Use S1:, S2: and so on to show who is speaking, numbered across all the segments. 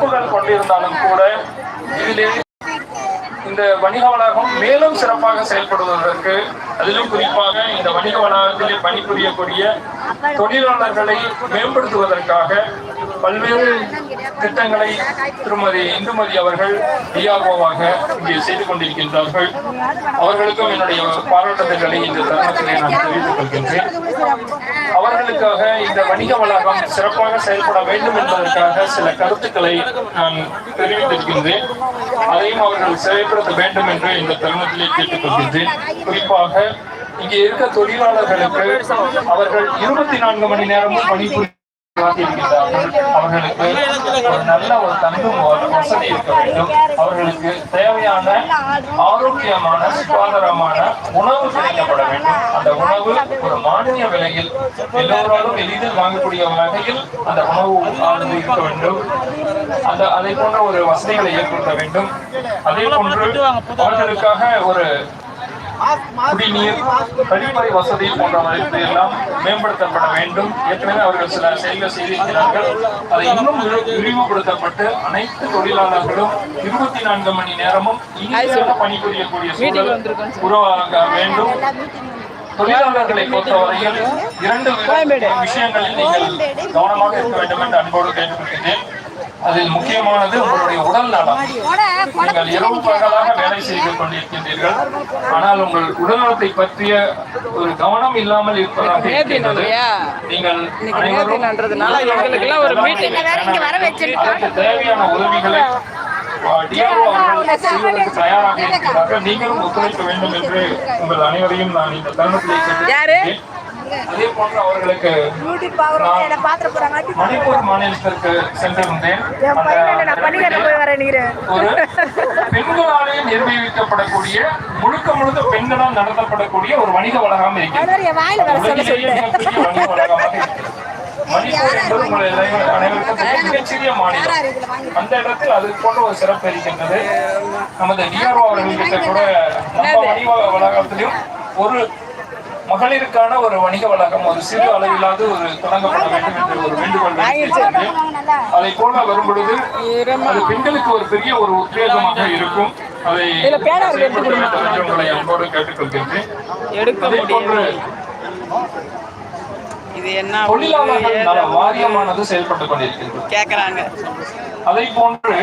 S1: சிறப்புகள் கொண்டிருந்தாலும் கூட இதிலே இந்த வணிக வளாகம் மேலும் சிறப்பாக செயல்படுவதற்கு அதிலும் குறிப்பாக இந்த வணிக வளாகத்திலே பணிபுரியக்கூடிய தொழிலாளர்களை மேம்படுத்துவதற்காக பல்வேறு திட்டங்களை திருமதி இந்துமதி அவர்கள் டிஆர்ஓவாக இங்கே செய்து கொண்டிருக்கின்றார்கள். அவர்களுக்கும் என்னுடைய பாராட்டுதல்களை இந்த தருணத்திலே நான் தெரிவித்துக் கொள்கின்றேன். அவர்களுக்காக இந்த வணிக வளாகம் சிறப்பாக செயல்பட வேண்டும் என்பதற்காக சில கருத்துக்களை நான் தெரிவித்திருக்கின்றேன். அதையும் அவர்கள் செயல்படுத்த வேண்டும் என்று இந்த தருணத்திலே கேட்டுக்கொள்கின்றேன். குறிப்பாக இங்கே இருக்க தொழிலாளர்களுக்கு அவர்கள் இருபத்தி நான்கு மணி நேரமும் பணிபுரி அவர்களுக்கு ஒரு நல்ல ஒரு தங்கும் வசதி இருக்க வேண்டும் அவர்களுக்கு தேவையான ஆரோக்கியமான சுகாதாரமான உணவு கிடைக்கப்பட வேண்டும் அந்த உணவு ஒரு மானிய விலையில் எல்லோராலும் எளிதில் வாங்கக்கூடிய வகையில் அந்த உணவு ஆனது இருக்க வேண்டும். அந்த அதை போன்ற ஒரு வசதிகளை ஏற்படுத்த வேண்டும். அதே போன்று அவர்களுக்காக ஒரு குடிநீர் கழிப்பறை வசதி போன்றவற்றை எல்லாம் மேம்படுத்தப்பட வேண்டும். ஏற்கனவே அவர்கள் சில செயல்கள் செய்திருக்கிறார்கள். அதை இன்னும் விரி- விரிவுபடுத்தப்பட்டு அனைத்து தொழிலாளர்களும் இருபத்தி நான்கு மணி நேரமும் இனிமையாக பணிபுரியக்கூடிய சூழல் உருவாக வேண்டும். தொழிலாளர்களை பொறுத்தவரையில் இரண்டு விஷயங்களில் நீங்கள் கவனமாக இருக்க வேண்டும் என்று அன்போடு கேட்டுக்கொள்கிறேன். அதில் முக்கியமானது உங்களுடைய உடல் நலம். நீங்கள் இரவு பகலாக வேலை செய்து கொண்டிருக்கின்றீர்கள். ஆனால் உங்கள் உடல்நலத்தை பற்றிய ஒரு கவனம் இல்லாமல் இருப்பதாக இருக்கின்றது. நீங்கள் தேவையான உதவிகளை தயாராக இருக்கிறார்கள் நீங்களும் ஒத்துழைக்க வேண்டும் என்று உங்கள் அனைவரையும் நான் இந்த தருணத்திலே. அதே போன்று அவர்களுக்கு நான் மணிப்பூர் மாநிலத்திற்கு சென்றிருந்தேன் அந்த ஒரு பெண்களாலே நிர்வகிக்கப்படக்கூடிய முழுக்க முழுக்க பெண்களால் நடத்தப்படக்கூடிய ஒரு வணிக வளாகம் இருக்கிறது. மணிப்பூர் என்பது உங்கள் அனைவருக்கும் மிகச்சிறிய மாநிலம். அந்த இடத்தில் அது போன்ற ஒரு சிறப்பு இருக்கின்றது. நமது டிஆர்ஓ அவர்கள்கிட்ட கூட நம்ம வணிக வளாகத்திலும் ஒரு மகளிருக்கான ஒரு வணிக வளாகம் ஒரு சிறு அளவிலாவது ஒரு தொடங்கப்பட வேண்டும் என்று ஒரு வேண்டுகோள். அதை போல வரும் பொழுது அது பெண்களுக்கு ஒரு பெரிய ஒரு உத்வேகமாக இருக்கும். அதை செயல்படுத்த வேண்டும் என்று உங்களை அன்போடு அதே போன்று
S2: முடியும் இது என்ன
S1: தொழிலாளர்கள் நல வாரியமானது செயல்பட்டுக் கொண்டிருக்கிறது.
S2: கேக்குறாங்க.
S1: அதை போன்று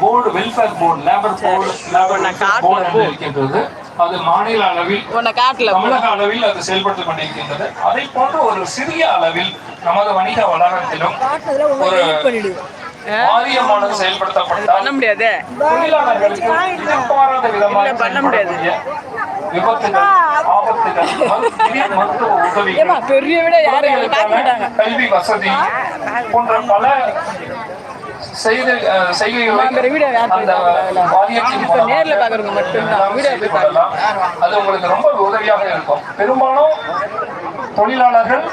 S1: board welfare board labour board labour board இருக்கின்றது. அது மாநில அளவில்
S2: உன்னை காட்டல
S1: தமிழக அளவில் அது செயல்பட்டுக் கொண்டிருக்கின்றது. அதை போன்ற ஒரு சிறிய அளவில் நமது வணிக வளாகத்திலும் ஒரு வாரியமானது செயல்படுத்தப்பட்டால்
S2: பண்ண முடியாது?
S1: தொழிலாளர்களுக்கு எதிர்பாராத விதமாக
S2: பண்ண முடியாது.
S1: செயல்படக்கூடிய விபத்துகள் ஆபத்துகள் மருத்துவ
S2: மாட்டாங்க
S1: கல்வி வசதி போன்ற பல செய்து செய்கைகளை அந்த? வாரியத்தின்
S2: நேர்ல பார்க்கறவங்க மட்டும்தான்.
S1: அது உங்களுக்கு ரொம்ப உதவியாக இருக்கும். பெரும்பாலும் தொழிலாளர்கள்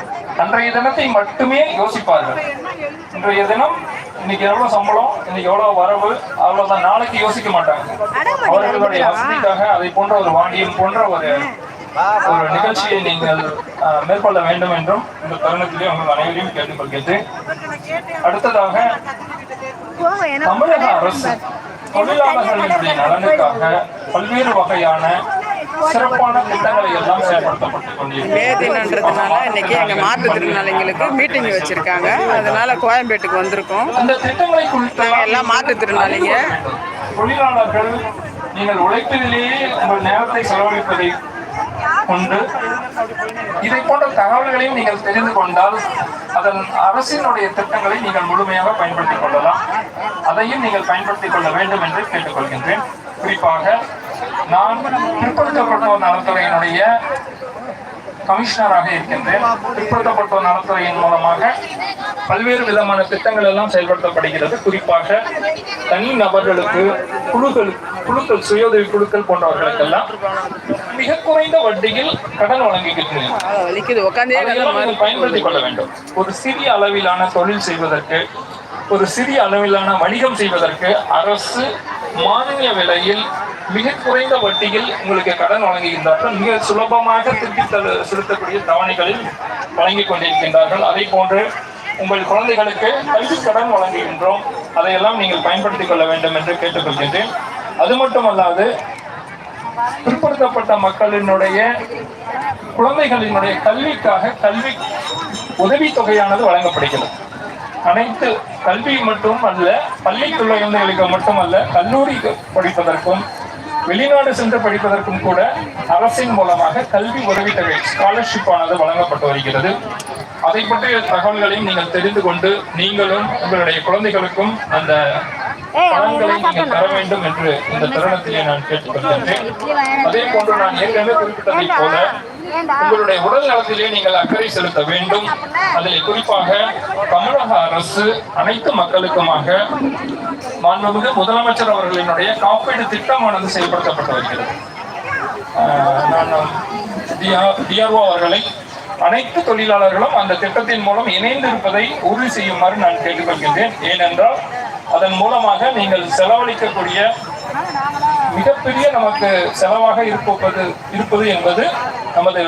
S1: அன்றைய தினத்தை மட்டுமே யோசிப்பார்கள். இன்றைய தினம் இன்னைக்கு எவ்வளவு சம்பளம் இன்னைக்கு எவ்வளவு வரவு அவ்வளவுதான். நாளைக்கு யோசிக்க மாட்டாங்க. அவர்களுடைய வசதிக்காக அதை போன்ற ஒரு வாணியம் போன்ற ஒரு ஒரு நிகழ்ச்சியை நீங்கள் மேற்கொள்ள வேண்டும் என்றும் இந்த தருணத்திலே உங்கள் அனைவரையும் கேட்டுக்கொள்கிறேன் அடுத்ததாக தமிழக அரசு தொழிலாளர்களுடைய நலனுக்காக பல்வேறு வகையான சிறப்பான திட்டங்களை எல்லாம் செயல்படுத்தப்பட்டுக் கொண்டிருக்கிறது.
S2: மேதினன்றதுனால இன்னைக்கு எங்க மாற்றுத்திறனாளிங்களுக்கு மீட்டிங் வச்சிருக்காங்க. அதனால கோயம்பேட்டுக்கு வந்திருக்கோம்.
S1: அந்த திட்டங்களை குறித்து
S2: எல்லாம் மாற்றுத்திறனாளிங்க
S1: தொழிலாளர்கள் நீங்கள் உழைப்பதிலேயே உங்கள் நேரத்தை செலவழிப்பதை உண்டு இதை போன்ற தகவல்களையும் நீங்கள் தெரிந்து கொண்டால் அதன் அரசினுடைய திட்டங்களை நீங்கள் முழுமையாக பயன்படுத்திக் கொள்ளலாம். அதையும் நீங்கள் பயன்படுத்திக் கொள்ள வேண்டும் என்று கேட்டுக்கொள்கின்றேன். குறிப்பாக நான் பிற்படுத்தப்பட்டோர் நலத்துறையினுடைய கமிஷனராக இருக்கின்றேன் பிற்படுத்தப்பட்ட நலத்துறையின் மூலமாக பல்வேறு விதமான திட்டங்கள் எல்லாம் செயல்படுத்தப்படுகிறது. குறிப்பாக தனி நபர்களுக்கு குழுக்கள் குழுக்கள் சுயோதவி குழுக்கள் போன்றவர்களுக்கெல்லாம் மிக குறைந்த வட்டியில் கடன் வழங்குகின்றன பயன்படுத்திக் கொள்ள வேண்டும். ஒரு சிறிய அளவிலான தொழில் செய்வதற்கு ஒரு சிறிய அளவிலான வணிகம் செய்வதற்கு அரசு மானிய விலையில் மிக குறைந்த வட்டியில் உங்களுக்கு கடன் வழங்குகின்றார்கள். மிக சுலபமாக திருப்பி செலுத்தக்கூடிய தவணைகளில் வழங்கிக் கொண்டிருக்கின்றார்கள். அதே போன்று உங்கள் குழந்தைகளுக்கு கல்வி கடன் வழங்குகின்றோம். அதையெல்லாம் நீங்கள் பயன்படுத்திக் கொள்ள வேண்டும் என்று கேட்டுக்கொள்கின்றேன். அது மட்டுமல்லாது பிற்படுத்தப்பட்ட மக்களினுடைய குழந்தைகளினுடைய கல்விக்காக கல்வி உதவித்தொகையானது வழங்கப்படுகிறது. அனைத்து கல்வி மட்டும் அல்ல பள்ளி குழந்தைகளுக்கு மட்டுமல்ல கல்லூரி படிப்பதற்கும் வெளிநாடு சென்று படிப்பதற்கும் கூட அரசின் மூலமாக கல்வி உதவித்தொகை ஸ்காலர்ஷிப் ஆனது வழங்கப்பட்டு வருகிறது. அதை பற்றிய தகவல்களையும் நீங்கள் தெரிந்து கொண்டு நீங்களும் உங்களுடைய குழந்தைகளுக்கும் அந்த பலன்களை நீங்கள் தர வேண்டும் என்று இந்த தருணத்திலே நான் கேட்டுக்கொள்கின்றேன். அதே போன்று நான் ஏற்கனவே குறிப்பிட்டதைப் போல உங்களுடைய உடல் நலத்திலே நீங்கள் அக்கறை செலுத்த வேண்டும். அதில் குறிப்பாக தமிழக அரசு அனைத்து மக்களுக்குமாக மாண்புமிகு முதலமைச்சர் அவர்களினுடைய காப்பீடு திட்டமானது செயல்படுத்தப்பட்டு வருகிறது நான் டிஆர்ஓ அவர்களை அனைத்து தொழிலாளர்களும் அந்த திட்டத்தின் மூலம் இணைந்து இருப்பதை உறுதி செய்யுமாறு நான் கேட்டுக்கொள்கின்றேன். ஏனென்றால் அதன் மூலமாக நீங்கள் செலவழிக்கக்கூடிய மிகப்பெரிய நமக்கு செலவாக இருப்பது இருப்பது என்பது நமது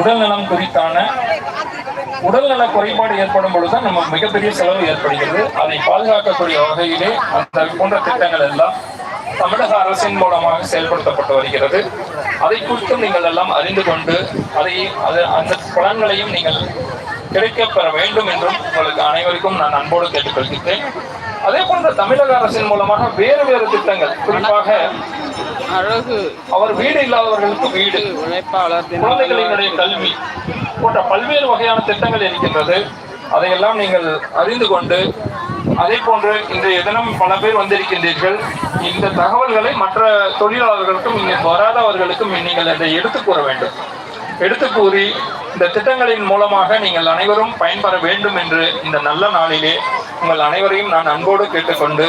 S1: உடல்நலம் குறித்தான உடல்நல குறைபாடு ஏற்படும் பொழுதுதான் நம்ம மிகப்பெரிய செலவு ஏற்படுகிறது. அதை பாதுகாக்கக்கூடிய வகையிலே அந்த போன்ற திட்டங்கள் எல்லாம் தமிழக அரசின் மூலமாக செயல்படுத்தப்பட்டு வருகிறது. அதை குறித்தும் நீங்கள் எல்லாம் அறிந்து கொண்டு அதை அது அந்த பலன்களையும் நீங்கள் கிடைக்கப்பெற வேண்டும் என்றும் உங்களுக்கு அனைவருக்கும் நான் அன்போடு கேட்டுக்கொள்கிறேன் அதே போன்ற தமிழக அரசின் மூலமாக வேறு வேறு திட்டங்கள் குறிப்பாக
S2: அழகு
S1: அவர் வீடு இல்லாதவர்களுக்கு வீடு.
S2: உழைப்பாளர்
S1: குழந்தைகளினுடைய கல்வி போன்ற பல்வேறு வகையான திட்டங்கள் இருக்கின்றது. அதையெல்லாம் நீங்கள் அறிந்து கொண்டு அதே போன்று இன்றைய தினம் பல பேர் வந்திருக்கின்றீர்கள். இந்த தகவல்களை மற்ற தொழிலாளர்களுக்கும் இங்கே வராதவர்களுக்கும் நீங்கள் அதை எடுத்து கூற வேண்டும். எடுத்து கூறி இந்த திட்டங்களின் மூலமாக நீங்கள் அனைவரும் பயன்பெற வேண்டும் என்று இந்த நல்ல நாளிலே உங்கள் அனைவரையும் நான் அன்போடு கேட்டுக்கொண்டு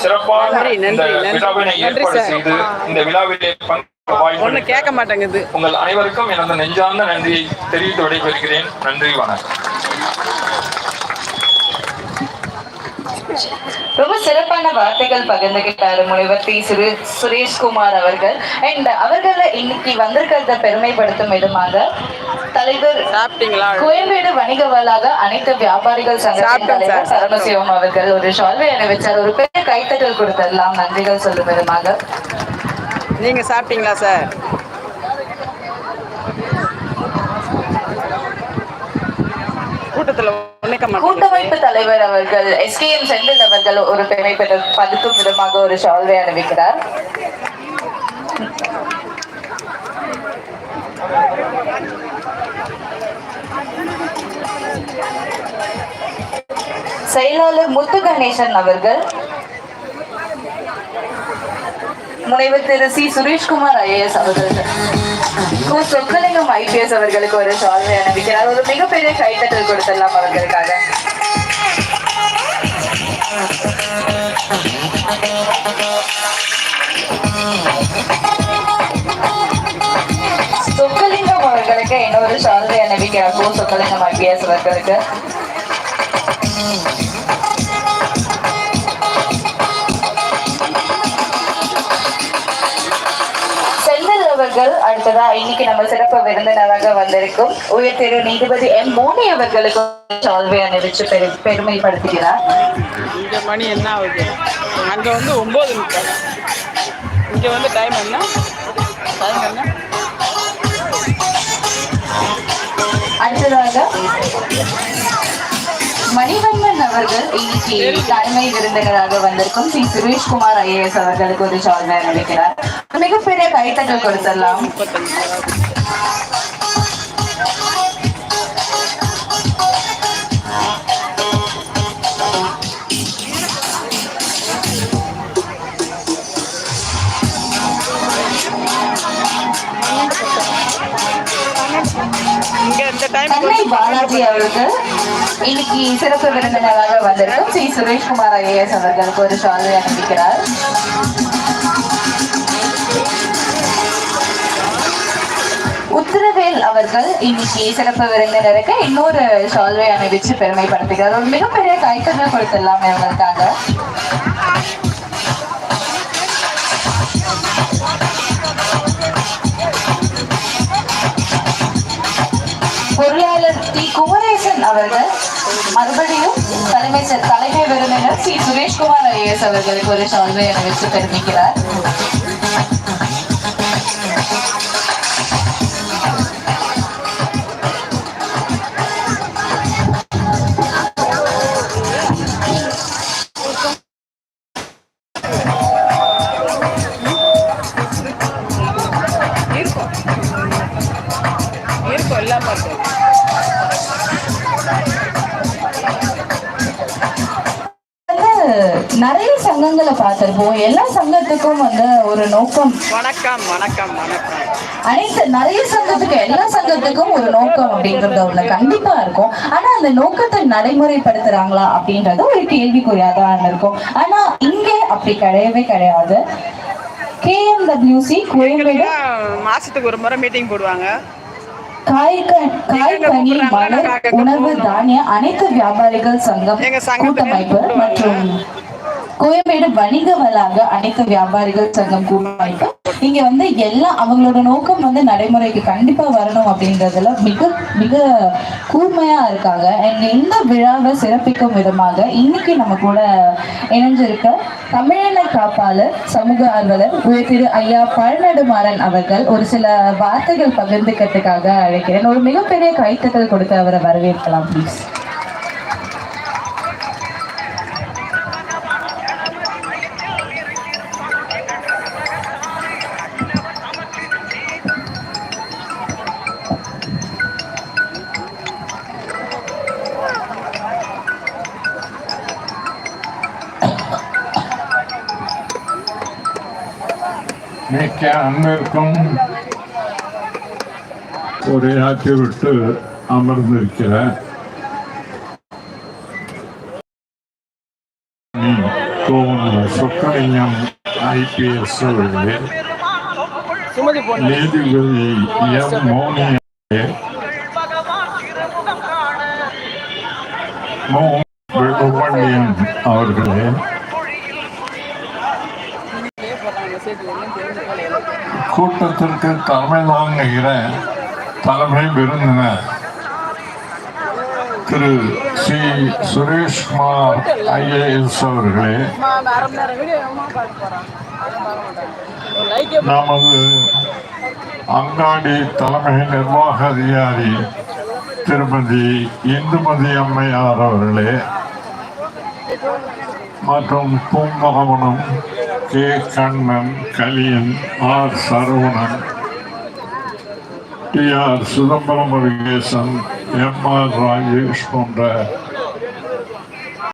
S1: சிறப்பாக இந்த. விழாவினை ஏற்பாடு. செய்து இந்த விழாவிலே பங்கு
S2: ஒண்ணு கேட்க மாட்டேங்குது
S1: உங்கள் அனைவருக்கும் எனது நெஞ்சார்ந்த நன்றியை தெரிவித்து விடைபெறுகிறேன் நன்றி வணக்கம்
S3: ரொம்ப சிறப்பான வார்த்தைகள் பகிர்ந்துகிட்டாரு முனைவர் டி சுரே சுரேஷ்குமார் அவர்கள். அண்ட் அவர்கள இன்னைக்கு வந்திருக்கிறத பெருமைப்படுத்தும் விதமாக தலைவர் கோயம்பேடு வணிக வளாக அனைத்து வியாபாரிகள் சங்கத்தின் தலைவர்
S2: சார்,
S3: சரமசிவம் அவர்கள் ஒரு ஷால்வை அணிவிச்சார். ஒரு பெரிய கைத்தட்டல் கொடுத்திடலாம் நன்றிகள் சொல்லும் விதமாக.
S2: நீங்க சாப்பிட்டீங்களா சார்? கூட்டத்துல
S3: கூட்டமைப்பு தலைவர் அவர்கள் எஸ்கேஎம் செந்தில் அவர்கள் ஒரு பெருமை பெற்ற பதுக்கும் விதமாக ஒரு ஷால்வை அணிவிக்கிறார். செயலாளர் முத்து கணேசன் அவர்கள் முனைவர் திரு சி. சுரேஷ்குமார் ஐஏஎஸ் அவர்கள். சொக்கலிங்கம் ஐபிஎஸ் அவர்களுக்கு ஒரு சால்வை அனுப்பிக்கிறார். ஒரு மிகப்பெரிய கைத்தட்டல் கொடுத்துடலாம் அவர்களுக்காக. சொக்கலிங்கம் அவர்களுக்கு இன்னொரு சால்வை அனுப்பிக்கிறார். கு சொக்கலிங்கம் ஐபிஎஸ் அவர்களுக்கு. அவர்கள் அடுத்ததா இன்னைக்கு நம்ம சிறப்பு விருந்தினராக வந்திருக்கும் உயர் திரு நீதிபதி எம் மோனி அவர்களுக்கு சால்வை அணிவிச்சு பெரு பெருமைப்படுத்துகிறார்.
S2: இங்க மணி என்ன ஆகுது? அங்க வந்து ஒன்பது முக்கால் இங்க வந்து டைம் என்ன? டைம் என்ன?
S3: அடுத்ததாக மணிவண்ணன் அவர்கள் இன்னைக்கு தலைமை விருந்தினராக வந்திருக்கும் ஸ்ரீ சுரேஷ்குமார் ஐஏஎஸ் அவர்களுக்கு ஒரு சால்வை நினைக்கிறார் மிகப்பெரிய கைத்தட்டல் கொடுத்துடலாம்.
S2: இங்க இந்த டைம்
S3: சென்னை பாலாஜி அவருக்கு இன்னைக்கு சிறப்பு விருந்தினராக வந்திருக்கும் சி சுரேஷ்குமார் ஐஏஎஸ் அவர்களுக்கு ஒரு சால்வை அணிவிக்கிறார் உத்தரவேல் அவர்கள் இன்னைக்கு சிறப்பு விருந்தினருக்கு இன்னொரு சால்வை அணிவிச்சு பெருமைப்படுத்துகிறார். ஒரு மிகப்பெரிய கைத்தட்டல் கொடுத்துடலாம் இவங்களுக்காக மறுபடியும் தலைமை தலைமை விருந்தினர் சி. சுரேஷ்குமார் ஐஏஎஸ் அவர்களுக்கு ஒரு சால்வை அணிவித்து தெரிவிக்கிறார். பார்த்திருப்போம் எல்லா சங்கத்துக்கும் வந்து ஒரு நோக்கம்.
S2: வணக்கம் வணக்கம் வணக்கம்.
S3: அனைத்து நிறைய சங்கத்துக்கு எல்லா சங்கத்துக்கும் ஒரு நோக்கம் அப்படின்றது ஒண்ணு கண்டிப்பா இருக்கும். ஆனா அந்த நோக்கத்தை நடைமுறைப்படுத்துறாங்களா அப்படின்றது ஒரு கேள்விக்குறியா தான் இருக்கும். ஆனா இங்கே அப்படி கிடையவே கிடையாது. கேஎம்டபிள்யூசி கோயம்பேடு.
S2: மாசத்துக்கு ஒரு முறை மீட்டிங் போடுவாங்க.
S3: காய்க காய்கனி மலர் உணவு தானிய அனைத்து வியாபாரிகள் சங்கம் கூட்டமைப்பு மற்றும் கோயம்பேடு வணிக வளாக அனைத்து வியாபாரிகள் சங்கம் கூட்டமைப்பு இங்க வந்து எல்லா அவங்களோட நோக்கம் வந்து நடைமுறைக்கு கண்டிப்பா வரணும் அப்படின்றதுல மிக மிக கூர்மையா இருக்காங்க. And இந்த விழாவை சிறப்பிக்கும் விதமாக இன்னைக்கு நம்ம கூட இணைஞ்சிருக்க தமிழின காப்பாளர் சமூக ஆர்வலர் உயர் திரு ஐயா பழநடுமாறன் அவர்கள் ஒரு சில வார்த்தைகள் பகிர்ந்துக்கிறதுக்காக அழைக்கிறேன். ஒரு மிகப்பெரிய கைத்தட்டல் கொடுத்து அவரை வரவேற்கலாம் ப்ளீஸ்
S4: மிக்க அன்பிற்கும் உரையாற்றிவிட்டு அமர்ந்திருக்கிற கோவன் சொக்கலிங்கம் ஐபிஎஸ் அவர்களே நீதிபதி எம் மோனியே மோ வெகுவண்டியன் அவர்களே கூட்டத்திற்கு தலைமை தாங்குகிற தலைமை விருந்தினர் திரு சி. சுரேஷ்குமார் ஐஏஎஸ் அவர்களே நமது அங்காடி தலைமை நிர்வாக அதிகாரி திருமதி இந்துமதி அம்மையார் அவர்களே மற்றும் Poombagavanam K Kannan Kaliyan R Saravanan T R Chidambaram Murugesan M R Rajesh போன்ற